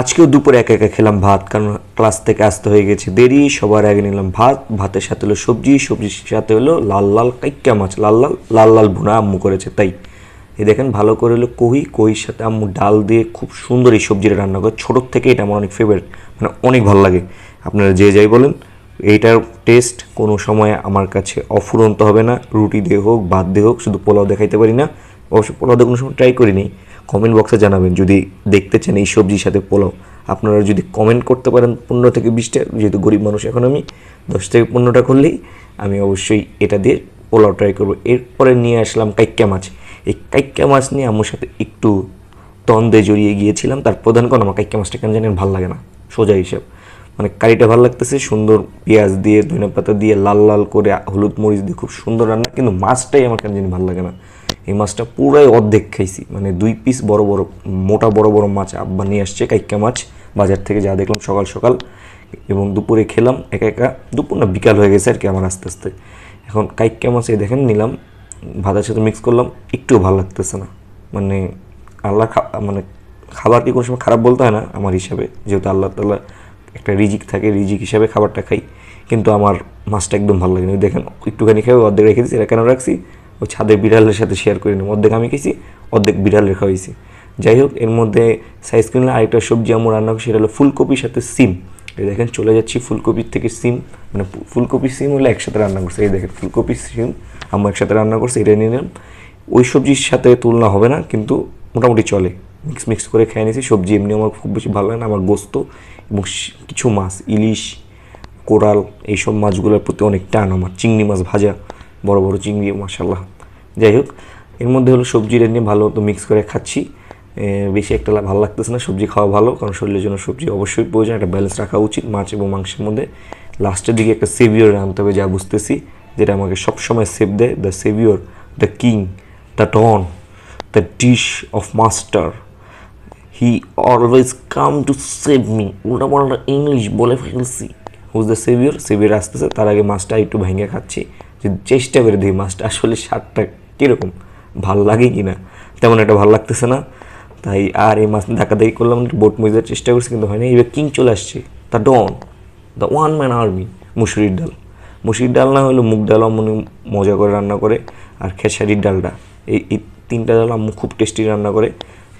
আজকেও দুপুরে একা একা খেলাম ভাত, কারণ ক্লাস থেকে আসতে হয়ে গেছে দেরি। সবার আগে নিলাম ভাত, ভাতের সাথে হলো সবজি, সবজির সাথে হলো লাল লাল কাইক্কা মাছ, লাল লাল লাল লাল ভুনা আম্মু করেছে, তাই। এ দেখেন ভালো করে হলো কহি, কহির সাথে আম্মু ডাল দিয়ে খুব সুন্দর এই সবজিটা রান্না করে। ছোটোর থেকে এটা আমার অনেক ফেভারিট মানে অনেক ভালো লাগে। আপনারা যে যাই বলেন, এইটার টেস্ট কোনো সময় আমার কাছে অফুরন্ত হবে না। রুটি দিয়ে হোক, ভাত দিয়ে হোক, শুধু পোলাও দেখাইতে পারি না। অবশ্য পোলাও দিয়ে কোনো সময় ট্রাই করিনি। কমেন্ট বক্সে জানাবেন। যদি দেখতে চান এই সবজির সাথে পোলাও, আপনারা যদি কমেন্ট করতে পারেন পনেরো থেকে বিশটা, যেহেতু গরিব মানুষ এখন আমি, দশ থেকে পনেরোটা করলেই আমি অবশ্যই এটা দিয়ে পোলাও ট্রাই করব। এরপরে নিয়ে আসলাম কাইক্কা মাছ। এই কাইক্কা মাছ নিয়ে আমার সাথে একটু দ্বন্দ্বে জড়িয়ে গিয়েছিলাম। তার প্রধান কারণ, আমার কাইক্কা মাছটা কেন জানেন ভালো লাগে না, সোজা হিসাব। মানে কারিটা ভালো লাগতেছে, সুন্দর পেঁয়াজ দিয়ে ধনে পাতা দিয়ে লাল লাল করে হলুদ মরিচ দিয়ে খুব সুন্দর রান্না, কিন্তু মাছটাই আমার কেন জানি ভালো লাগে না। এই মাছটা পুরাই অর্ধেক খাইছি। মানে দুই পিস বড় বড়, মোটা বড় বড় মাছ আব্বা নিয়ে আসছে, কাইক্কা মাছ। বাজার থেকে যা দেখলাম সকাল সকাল। এবং দুপুরে খেলাম, একা একা। দুপুর না, বিকাল হয়ে গেছে আর কি আমার আস্তে আস্তে। এখন কাইক্কা মাছ এই দেখেন নিলাম, ভাতের সাথে মিক্স করলাম, একটুও ভালো লাগতেছে না। মানে আল্লাহ মানে খাবার কি কোনো সময় খারাপ বলতে হয় না, আমার হিসাবে। যেহেতু আল্লাহ তাল্লাহ একটা রিজিক থাকে, রিজিক হিসাবে খাবারটা খাই। কিন্তু আমার মাছটা একদম ভালো লাগে দেখেন, একটুখানি খেয়ে অর্ধেক রেখে দিয়েছি এটা কেন রাখছি? ওই ছাদে বিড়ালের সাথে শেয়ার করে নিলাম অর্ধেক আমি খেয়েছি অর্ধেক বিড়ালের খাওয়াইছি। যাই হোক, এর মধ্যে সাইজ কিনলে আরেকটা সবজি আমার রান্না করি, সেটা হলো ফুলকপির সাথে সিম। এই দেখেন, চলে যাচ্ছি ফুলকপির থেকে সিম। মানে ফুলকপি সিম হলে একসাথে রান্না করছে। এই দেখেন ফুলকপি সিম আমরা একসাথে রান্না করছি, এটা নিয়ে নিলাম। ওই সবজির সাথে তুলনা হবে না, কিন্তু মোটামুটি চলে। মিক্স মিক্স করে খেয়ে নিয়েছি সবজি এমনি আমার খুব বেশি ভালো লাগে না, আমার গোস্ত এবং কিছু মাছ, ইলিশ, কোরাল, এইসব মাছগুলোর প্রতি অনেক টান। আমার চিংড়ি মাছ ভাজা বড় বড় চিংড়ি মাসাল্লাহ যাই হোক, এর মধ্যে হলো সবজিটা নিয়ে ভালো মতো মিক্স করে খাচ্ছি। বেশি একটা ভালো লাগতেছে না, সবজি খাওয়া ভালো, কারণ শরীরের জন্য সবজি অবশ্যই প্রয়োজন, একটা ব্যালেন্স রাখা উচিত মাছ এবং মাংসের মধ্যে। লাস্টের দিকে একটা সেভিওর আনতে হবে যা বুঝতেছি, যেটা আমাকে সবসময় সেভ দেয় the saviour the king the don the dish of master he always come to save me উল্টা পাল্টা ইংলিশ বলে ফেলছি। হুজ দ্য সেভিয়র সেভিয়র আসতেছে, তার আগে মাছটা একটু ভেঙে খাচ্ছি। যে চেষ্টা করে দিই মাছটা আসলে স্বাদটা কীরকম, ভালো লাগে কি না তেমন একটা ভালো লাগতেছে না। তাই আর এই মাছ ধাক্কা দেখি করলাম বোট মজার চেষ্টা করছি, কিন্তু হয়নি। এবার কিং চলে আসছে, the don, the one man army, মুসুরির ডাল। মুসুরির ডাল না হলেও মুগ ডালও মনে মজা করে রান্না করে, আর খেসারির ডালটা। এই এই তিনটা ডাল আম্মু খুব টেস্টি রান্না করে।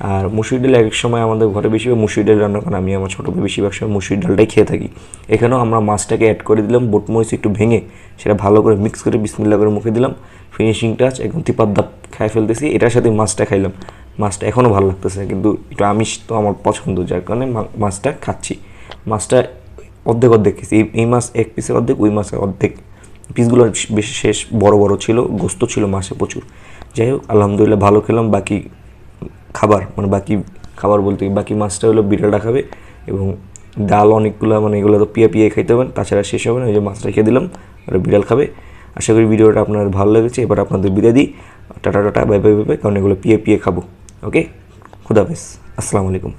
আর মুসুরি ডাল এক সময় আমাদের ঘরে বেশিরভাগ মুসুরি ডাল রান্না করেন আমি আমার ছোটো বেশিরভাগ সময় মুসুরি ডালটাই খেয়ে থাকি। এখানেও আমরা মাছটাকে অ্যাড করে দিলাম, বোট মরিচ একটু ভেঙে সেটা ভালো করে মিক্স করে বিসমিল্লা করে মুখে দিলাম ফিনিশিং টাচ তিপার দাপ খাই ফেলতেছি, এটার সাথে মাছটা খাইলাম। মাছটা এখনও ভালো লাগতেছে, কিন্তু একটু আমিষ তো আমার পছন্দ, যার কারণে মাছটা খাচ্ছি। মাছটা অর্ধেক অর্ধেক খেয়েছি, এই- এই মাছ এক পিসের অর্ধেক, ওই মাছের অর্ধেক। পিসগুলো বেশি শেষ বড় বড় ছিল, গোস্ত ছিল মাছে প্রচুর। যাই হোক, আলহামদুলিল্লাহ ভালো খেলাম, বাকি খাবার মানে বাকি খাবার বলতে বাকি মাছটা হলো বিড়ালটা খাবে এবং ডাল অনেকগুলো মানে এগুলো তো পিয়া পিয়ে খাইতে হবেন তাছাড়া শেষ হবে না, ওই যে মাছটা খেয়ে দিলাম, আর বিড়াল খাবে। আশা করি ভিডিওটা আপনার ভালো লেগেছে, এবার আপনাদের বিদায় দিই, tata tata, bye bye bye কারণ এগুলো পিয়ে পিয়ে খাব, ওকে? খুদাফেজ আসসালামু আলাইকুম।